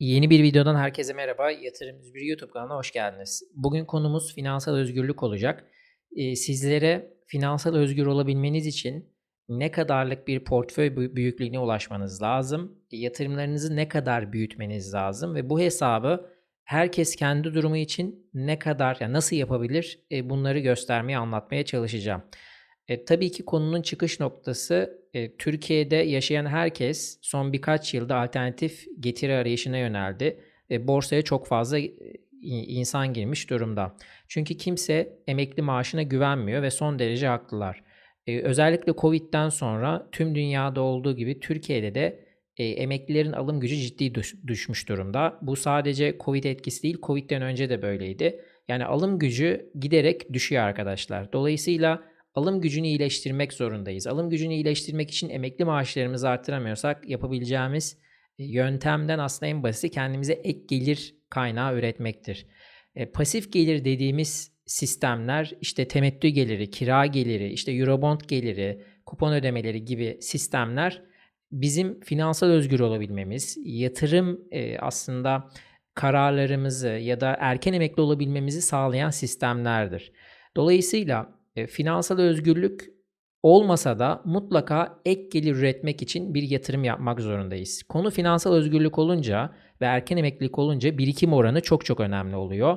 Yeni bir videodan herkese merhaba. Yatırım bir YouTube kanalına hoş geldiniz. Bugün konumuz finansal özgürlük olacak. Ee, sizlere finansal özgür olabilmeniz için ne kadarlık bir portföy büyüklüğüne ulaşmanız lazım, yatırımlarınızı ne kadar büyütmeniz lazım ve bu hesabı herkes kendi durumu için ne kadar, yani nasıl yapabilir e, bunları göstermeye, anlatmaya çalışacağım. E, tabii ki konunun çıkış noktası e, Türkiye'de yaşayan herkes son birkaç yılda alternatif getiri arayışına yöneldi. E, borsaya çok fazla e, insan girmiş durumda. Çünkü kimse emekli maaşına güvenmiyor ve son derece haklılar. E, özellikle Covid'den sonra tüm dünyada olduğu gibi Türkiye'de de e, emeklilerin alım gücü ciddi düş, düşmüş durumda. Bu sadece Covid etkisi değil, Covid'den önce de böyleydi. Yani alım gücü giderek düşüyor arkadaşlar. Dolayısıyla alım gücünü iyileştirmek zorundayız. Alım gücünü iyileştirmek için emekli maaşlarımızı artıramıyorsak yapabileceğimiz e, yöntemden aslında en basiti kendimize ek gelir kaynağı üretmektir. E, pasif gelir dediğimiz sistemler işte temettü geliri, kira geliri, işte eurobond geliri, kupon ödemeleri gibi sistemler bizim finansal özgür olabilmemiz, yatırım e, aslında kararlarımızı ya da erken emekli olabilmemizi sağlayan sistemlerdir. Dolayısıyla e, finansal özgürlük olmasa da mutlaka ek gelir üretmek için bir yatırım yapmak zorundayız. Konu finansal özgürlük olunca ve erken emeklilik olunca birikim oranı çok çok önemli oluyor.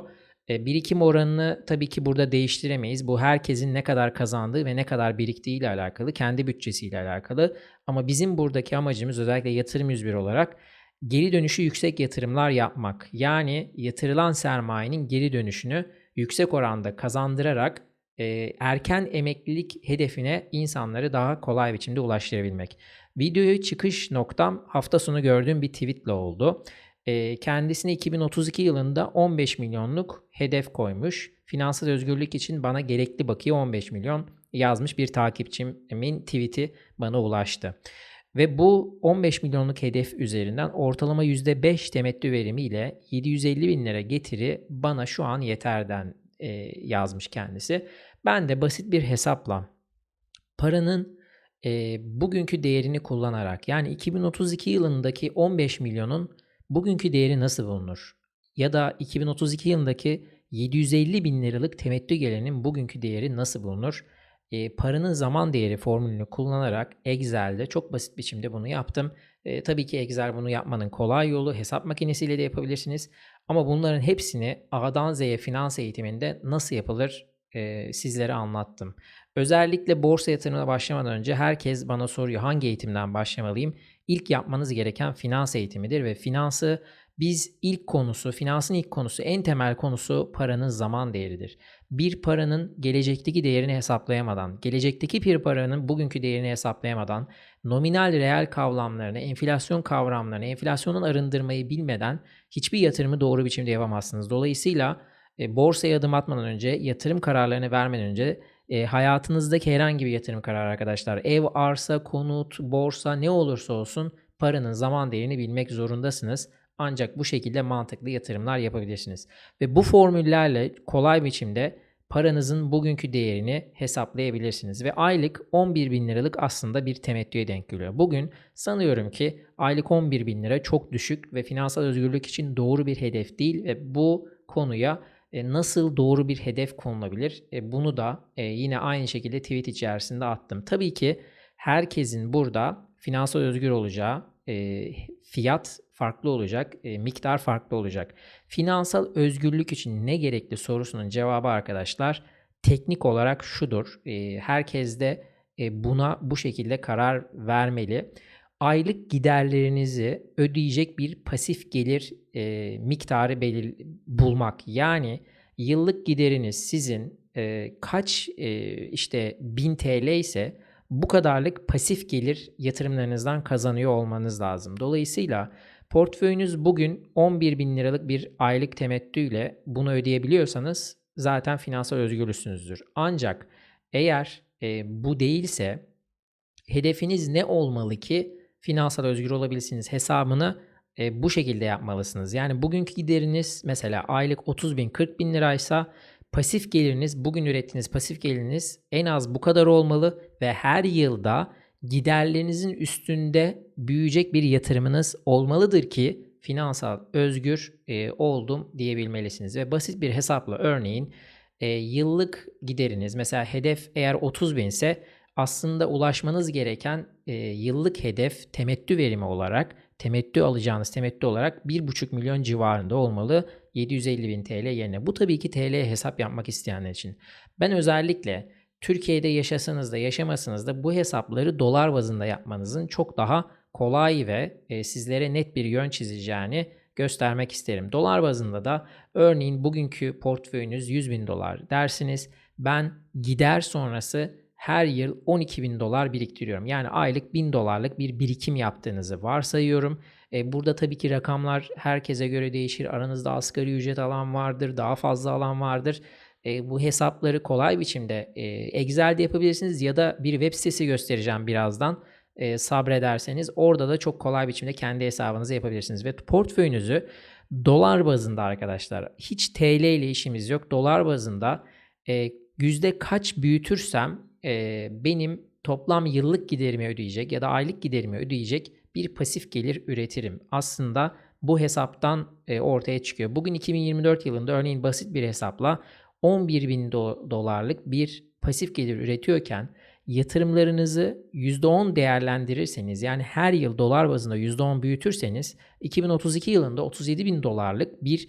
E, birikim oranını tabii ki burada değiştiremeyiz. Bu herkesin ne kadar kazandığı ve ne kadar biriktiği ile alakalı, kendi bütçesiyle alakalı. Ama bizim buradaki amacımız özellikle yatırım 101 olarak geri dönüşü yüksek yatırımlar yapmak. Yani yatırılan sermayenin geri dönüşünü yüksek oranda kazandırarak e, erken emeklilik hedefine insanları daha kolay biçimde ulaştırabilmek. Videoyu çıkış noktam hafta sonu gördüğüm bir tweetle oldu. E, kendisine 2032 yılında 15 milyonluk hedef koymuş. Finansal özgürlük için bana gerekli bakiye 15 milyon yazmış bir takipçimin tweet'i bana ulaştı. Ve bu 15 milyonluk hedef üzerinden ortalama %5 temettü verimiyle 750 bin lira getiri bana şu an yeterden e, yazmış kendisi. Ben de basit bir hesapla paranın e, bugünkü değerini kullanarak yani 2032 yılındaki 15 milyonun bugünkü değeri nasıl bulunur? Ya da 2032 yılındaki 750 bin liralık temettü gelirinin bugünkü değeri nasıl bulunur? E, paranın zaman değeri formülünü kullanarak Excel'de çok basit biçimde bunu yaptım. E, tabii ki Excel bunu yapmanın kolay yolu hesap makinesiyle de yapabilirsiniz. Ama bunların hepsini A'dan Z'ye finans eğitiminde nasıl yapılır e, sizlere anlattım. Özellikle borsa yatırımına başlamadan önce herkes bana soruyor hangi eğitimden başlamalıyım? İlk yapmanız gereken finans eğitimidir ve finansı biz ilk konusu, finansın ilk konusu, en temel konusu paranın zaman değeridir. Bir paranın gelecekteki değerini hesaplayamadan, gelecekteki bir paranın bugünkü değerini hesaplayamadan, nominal reel kavramlarını, enflasyon kavramlarını, enflasyonun arındırmayı bilmeden hiçbir yatırımı doğru biçimde yapamazsınız. Dolayısıyla e, borsaya adım atmadan önce, yatırım kararlarını vermeden önce e, hayatınızdaki herhangi bir yatırım kararı arkadaşlar, ev, arsa, konut, borsa ne olursa olsun paranın zaman değerini bilmek zorundasınız. Ancak bu şekilde mantıklı yatırımlar yapabilirsiniz. Ve bu formüllerle kolay biçimde paranızın bugünkü değerini hesaplayabilirsiniz. Ve aylık 11 bin liralık aslında bir temettüye denk geliyor. Bugün sanıyorum ki aylık 11 bin lira çok düşük ve finansal özgürlük için doğru bir hedef değil ve bu konuya e, nasıl doğru bir hedef konulabilir? E, bunu da e, yine aynı şekilde tweet içerisinde attım. Tabii ki herkesin burada finansal özgür olacağı, fiyat farklı olacak, miktar farklı olacak. Finansal özgürlük için ne gerekli sorusunun cevabı arkadaşlar teknik olarak şudur. Herkes de buna bu şekilde karar vermeli aylık giderlerinizi ödeyecek bir pasif gelir e, miktarı belir bulmak. Yani yıllık gideriniz sizin e, kaç e, işte 1000 TL ise bu kadarlık pasif gelir yatırımlarınızdan kazanıyor olmanız lazım. Dolayısıyla portföyünüz bugün 11 bin liralık bir aylık temettüyle bunu ödeyebiliyorsanız zaten finansal özgürlüksünüzdür. Ancak eğer e, bu değilse hedefiniz ne olmalı ki finansal özgür olabilirsiniz hesabını e, bu şekilde yapmalısınız. Yani bugünkü gideriniz mesela aylık 30 bin 40 bin liraysa pasif geliriniz bugün ürettiğiniz pasif geliriniz en az bu kadar olmalı ve her yılda giderlerinizin üstünde büyüyecek bir yatırımınız olmalıdır ki finansal özgür e, oldum diyebilmelisiniz. Ve basit bir hesapla örneğin e, yıllık gideriniz mesela hedef eğer 30 bin ise aslında ulaşmanız gereken e, yıllık hedef temettü verimi olarak temettü alacağınız temettü olarak 1,5 milyon civarında olmalı 750 bin TL yerine. Bu tabii ki TL hesap yapmak isteyenler için. Ben özellikle Türkiye'de yaşasanız da yaşamasanız da bu hesapları dolar bazında yapmanızın çok daha kolay ve e, sizlere net bir yön çizeceğini göstermek isterim. Dolar bazında da örneğin bugünkü portföyünüz 100 bin dolar dersiniz. Ben gider sonrası her yıl 12 bin dolar biriktiriyorum. Yani aylık 1000 dolarlık bir birikim yaptığınızı varsayıyorum. E, burada tabii ki rakamlar herkese göre değişir. Aranızda asgari ücret alan vardır, daha fazla alan vardır. E, bu hesapları kolay biçimde e, Excel'de yapabilirsiniz ya da bir web sitesi göstereceğim birazdan. Sabrederseniz orada da çok kolay biçimde kendi hesabınızı yapabilirsiniz. Ve portföyünüzü dolar bazında arkadaşlar hiç TL ile işimiz yok. Dolar bazında e, yüzde kaç büyütürsem benim toplam yıllık giderimi ödeyecek ya da aylık giderimi ödeyecek bir pasif gelir üretirim. Aslında bu hesaptan e, ortaya çıkıyor. Bugün 2024 yılında örneğin basit bir hesapla 11 bin do- dolarlık bir pasif gelir üretiyorken yatırımlarınızı %10 değerlendirirseniz yani her yıl dolar bazında %10 büyütürseniz 2032 yılında 37 bin dolarlık bir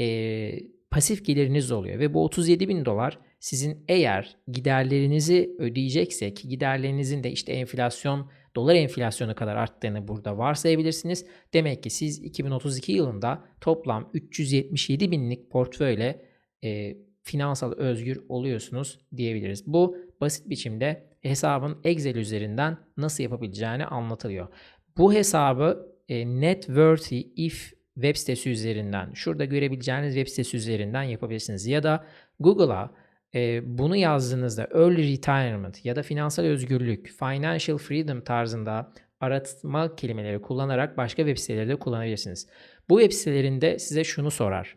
e, pasif geliriniz oluyor ve bu 37 bin dolar sizin eğer giderlerinizi ödeyecekse ki giderlerinizin de işte enflasyon dolar enflasyonu kadar arttığını burada varsayabilirsiniz. Demek ki siz 2032 yılında toplam 377 binlik portföyle e, finansal özgür oluyorsunuz diyebiliriz. Bu basit biçimde hesabın Excel üzerinden nasıl yapabileceğini anlatılıyor. Bu hesabı e, Networthy If web sitesi üzerinden, şurada görebileceğiniz web sitesi üzerinden yapabilirsiniz. Ya da Google'a e, bunu yazdığınızda early retirement ya da finansal özgürlük, financial freedom tarzında aratma kelimeleri kullanarak başka web siteleri de kullanabilirsiniz. Bu web sitelerinde size şunu sorar.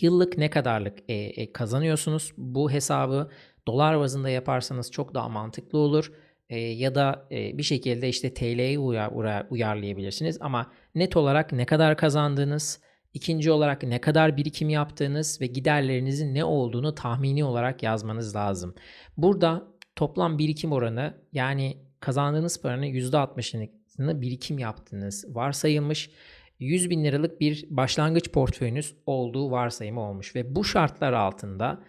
Yıllık ne kadarlık e, e, kazanıyorsunuz? Bu hesabı dolar bazında yaparsanız çok daha mantıklı olur. E, ya da e, bir şekilde işte TL'yi uyar, uyar, uyarlayabilirsiniz. Ama net olarak ne kadar kazandığınız, ikinci olarak ne kadar birikim yaptığınız ve giderlerinizin ne olduğunu tahmini olarak yazmanız lazım. Burada toplam birikim oranı yani kazandığınız paranın %60'ını birikim yaptığınız varsayılmış. 100 bin liralık bir başlangıç portföyünüz olduğu varsayımı olmuş ve bu şartlar altında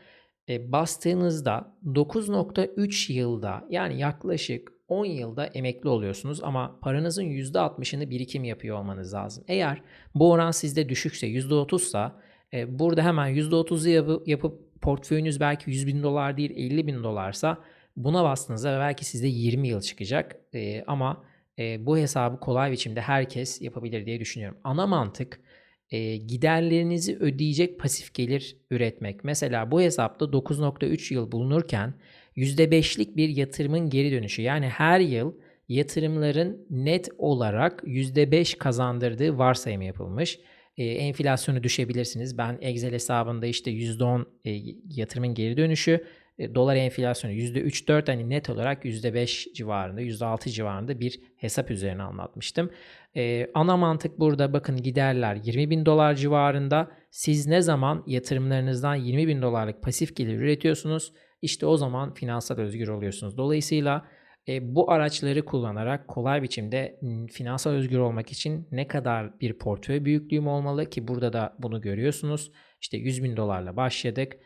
e, bastığınızda 9.3 yılda yani yaklaşık 10 yılda emekli oluyorsunuz ama paranızın %60'ını birikim yapıyor olmanız lazım. Eğer bu oran sizde düşükse %30 sa e, burada hemen %30'u yapıp, yapıp portföyünüz belki 100 bin dolar değil 50 bin dolarsa buna bastığınızda belki sizde 20 yıl çıkacak e, ama e, bu hesabı kolay biçimde herkes yapabilir diye düşünüyorum. Ana mantık e, giderlerinizi ödeyecek pasif gelir üretmek. Mesela bu hesapta 9.3 yıl bulunurken %5'lik bir yatırımın geri dönüşü. Yani her yıl yatırımların net olarak %5 kazandırdığı varsayımı yapılmış. E, enflasyonu düşebilirsiniz. Ben Excel hesabında işte %10 e, yatırımın geri dönüşü, e, dolar enflasyonu %3-4 hani net olarak %5 civarında, %6 civarında bir hesap üzerine anlatmıştım. E, ana mantık burada bakın giderler 20 bin dolar civarında. Siz ne zaman yatırımlarınızdan 20 bin dolarlık pasif gelir üretiyorsunuz? İşte o zaman finansal özgür oluyorsunuz. Dolayısıyla e, bu araçları kullanarak kolay biçimde finansal özgür olmak için ne kadar bir portföy büyüklüğüm olmalı ki burada da bunu görüyorsunuz. İşte 100 bin dolarla başladık.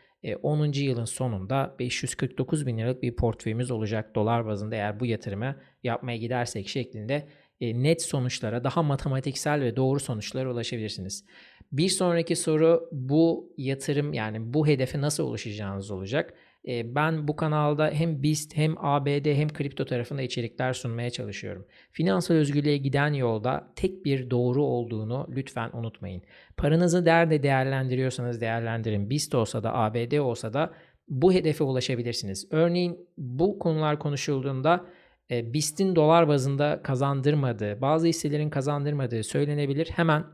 10. E, yılın sonunda 549 bin liralık bir portföyümüz olacak dolar bazında eğer bu yatırımı yapmaya gidersek şeklinde e, net sonuçlara daha matematiksel ve doğru sonuçlara ulaşabilirsiniz. Bir sonraki soru bu yatırım yani bu hedefe nasıl ulaşacağınız olacak. Ee, ben bu kanalda hem BIST hem ABD hem kripto tarafında içerikler sunmaya çalışıyorum. Finansal özgürlüğe giden yolda tek bir doğru olduğunu lütfen unutmayın. Paranızı nerede değerlendiriyorsanız değerlendirin. BIST olsa da ABD olsa da bu hedefe ulaşabilirsiniz. Örneğin bu konular konuşulduğunda e, BIST'in dolar bazında kazandırmadığı, bazı hisselerin kazandırmadığı söylenebilir. Hemen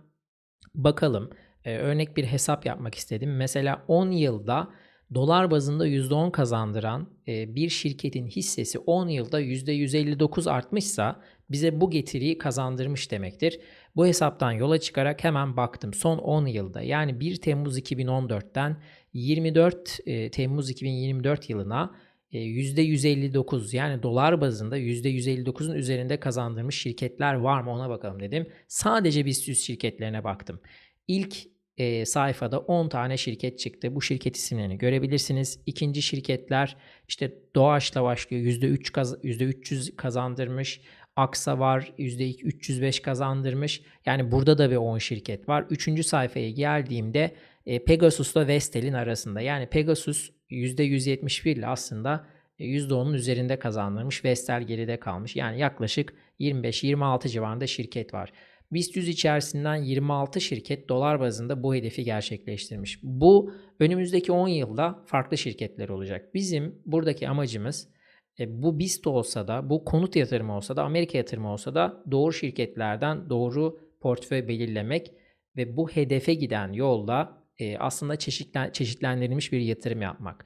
bakalım. E, örnek bir hesap yapmak istedim. Mesela 10 yılda Dolar bazında %10 kazandıran e, bir şirketin hissesi 10 yılda %159 artmışsa bize bu getiriyi kazandırmış demektir. Bu hesaptan yola çıkarak hemen baktım. Son 10 yılda yani 1 Temmuz 2014'ten 24 e, Temmuz 2024 yılına %159 yani dolar bazında %159'un üzerinde kazandırmış şirketler var mı ona bakalım dedim. Sadece BIST 100 şirketlerine baktım. İlk e, sayfada 10 tane şirket çıktı. Bu şirket isimlerini görebilirsiniz. İkinci şirketler işte Doğaç'la başlıyor. %3 kaz %300 kazandırmış. Aksa var %305 kazandırmış. Yani burada da bir 10 şirket var. Üçüncü sayfaya geldiğimde e, Pegasus'la Vestel'in arasında. Yani Pegasus %171 ile aslında %10'un üzerinde kazandırmış. Vestel geride kalmış. Yani yaklaşık 25-26 civarında şirket var. BIST 100 içerisinden 26 şirket dolar bazında bu hedefi gerçekleştirmiş. Bu önümüzdeki 10 yılda farklı şirketler olacak. Bizim buradaki amacımız e, bu BIST olsa da, bu konut yatırımı olsa da, Amerika yatırımı olsa da doğru şirketlerden doğru portföy belirlemek ve bu hedefe giden yolda e, aslında çeşitlen, çeşitlendirilmiş bir yatırım yapmak.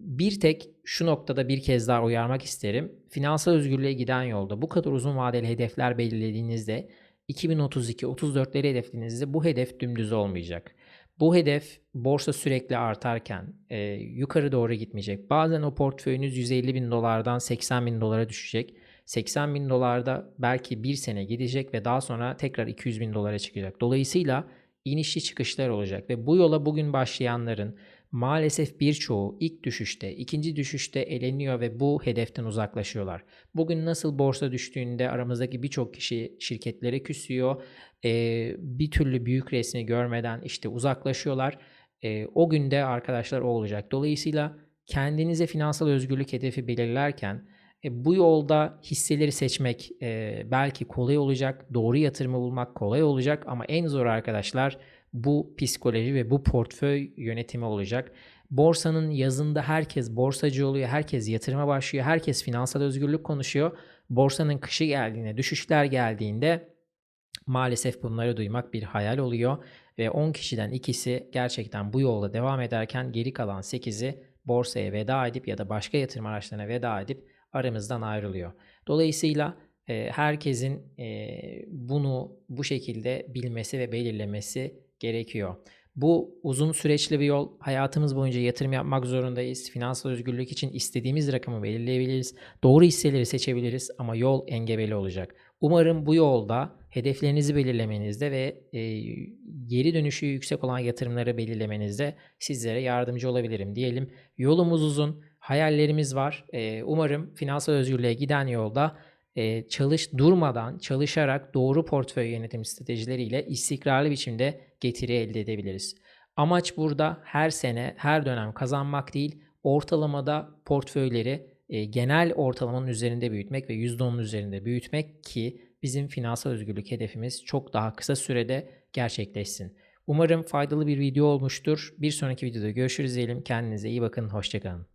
Bir tek şu noktada bir kez daha uyarmak isterim. Finansal özgürlüğe giden yolda bu kadar uzun vadeli hedefler belirlediğinizde 2032-34'leri hedeflediğinizde bu hedef dümdüz olmayacak. Bu hedef borsa sürekli artarken e, yukarı doğru gitmeyecek. Bazen o portföyünüz 150 bin dolardan 80 bin dolara düşecek. 80 bin dolarda belki bir sene gidecek ve daha sonra tekrar 200 bin dolara çıkacak. Dolayısıyla inişli çıkışlar olacak ve bu yola bugün başlayanların maalesef birçoğu ilk düşüşte, ikinci düşüşte eleniyor ve bu hedeften uzaklaşıyorlar. Bugün nasıl borsa düştüğünde aramızdaki birçok kişi şirketlere küsüyor, ee, bir türlü büyük resmi görmeden işte uzaklaşıyorlar. Ee, o günde arkadaşlar o olacak. Dolayısıyla kendinize finansal özgürlük hedefi belirlerken e, bu yolda hisseleri seçmek e, belki kolay olacak, doğru yatırımı bulmak kolay olacak ama en zor arkadaşlar bu psikoloji ve bu portföy yönetimi olacak. Borsanın yazında herkes borsacı oluyor, herkes yatırıma başlıyor, herkes finansal özgürlük konuşuyor. Borsanın kışı geldiğinde, düşüşler geldiğinde maalesef bunları duymak bir hayal oluyor ve 10 kişiden ikisi gerçekten bu yolda devam ederken geri kalan 8'i borsaya veda edip ya da başka yatırım araçlarına veda edip aramızdan ayrılıyor. Dolayısıyla e, herkesin e, bunu bu şekilde bilmesi ve belirlemesi gerekiyor. Bu uzun süreçli bir yol. Hayatımız boyunca yatırım yapmak zorundayız. Finansal özgürlük için istediğimiz rakamı belirleyebiliriz. Doğru hisseleri seçebiliriz ama yol engebeli olacak. Umarım bu yolda hedeflerinizi belirlemenizde ve e, geri dönüşü yüksek olan yatırımları belirlemenizde sizlere yardımcı olabilirim diyelim. Yolumuz uzun, hayallerimiz var. E, umarım finansal özgürlüğe giden yolda e, çalış durmadan çalışarak doğru portföy yönetim stratejileriyle istikrarlı biçimde getiri elde edebiliriz. Amaç burada her sene, her dönem kazanmak değil, ortalamada portföyleri e, genel ortalamanın üzerinde büyütmek ve %10'un üzerinde büyütmek ki bizim finansal özgürlük hedefimiz çok daha kısa sürede gerçekleşsin. Umarım faydalı bir video olmuştur. Bir sonraki videoda görüşürüz diyelim. Kendinize iyi bakın. Hoşçakalın.